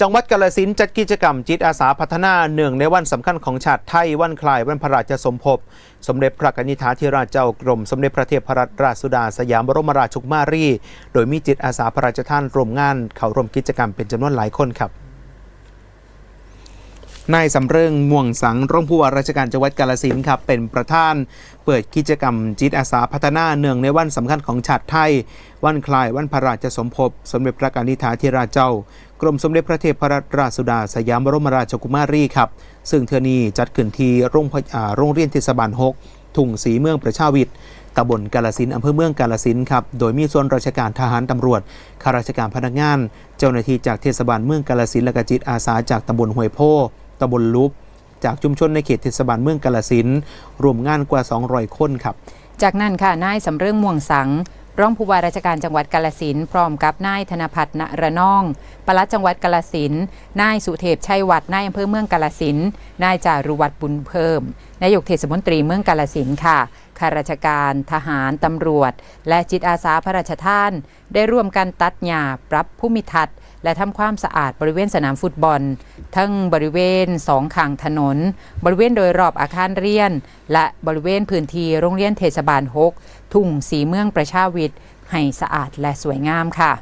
จังหวัดกาฬสินจัดกิจกรรมจิตอาสาพัฒนาเนื่องในวันสำคัญของชาติไทยวันคล้ายวันพระราชสมภพสมเด็จพระนิธิาธิราชเจ้ากรม สมเด็จพระเทพรัตนราชสุดาสยามบรมราชกุมารี โดยมีจิตอาสาพระราชทานร่วมงาน เข้าร่วมกิจกรรมเป็นจำนวนหลายคนครับนายสำเริงม่วงสังรองผู้ว่าราชการจังหวัดกาฬสินครับเป็นประธาน เปิดกิจกรรมจิตอาสาพัฒนาเนื่องในวันสำคัญของชาติไทย วันคล้ายวันพระราชสมภพ สมเด็จพระกนิษฐาธิราชเจ้า กรมสมเด็จพระเทพรัตนราชสุดาสยามบรมราชกุมารีครับ ซึ่งเทอนี้จัดขึ้นที่โรงพยอ่าโรงเรียนเทศบาล 6 ทุ่งสีเมืองประชาวิทย์ตำบลกาลสินอำเภอเมืองกาลสินครับ โดยมีส่วนราชการทหารตำรวจ ข้าราชการพนักงาน เจ้าหน้าที่จากเทศบาลเมืองกาลสินและกจิตอาสาจากตำบลห้วยโพตำบลลุบจากชุมชนในเขตเทศบาลเมืองกาลสินรวมงานกว่า 200 คนครับ จากนั้นค่ะนายสำเริงม่วงสัง รองผู้ว่าราชการจังหวัดกาลสินพร้อมกับนายธนพัฒน์ณระนองปลัดจังหวัดกาลสินนายสุเทพชัยวัฒน์นายอำเภอเมืองกาลสินนายจารุวัฒน์บุญเพิ่มนายกเทศมนตรีเมืองกาลสินค่ะ ข้าราชการ ทหาร ตำรวจ และจิตอาสาพระราชทาน ได้ร่วมกันตัดหญ้าปรับภูมิทัศน์ และทำความสะอาดบริเวณสนามฟุตบอล ทั้งบริเวณสองข้างถนน บริเวณโดยรอบอาคารเรียน และบริเวณพื้นที่โรงเรียนเทศบาล 6 ทุ่งสีเมืองประชาวิทย์ให้สะอาดและสวยงามค่ะ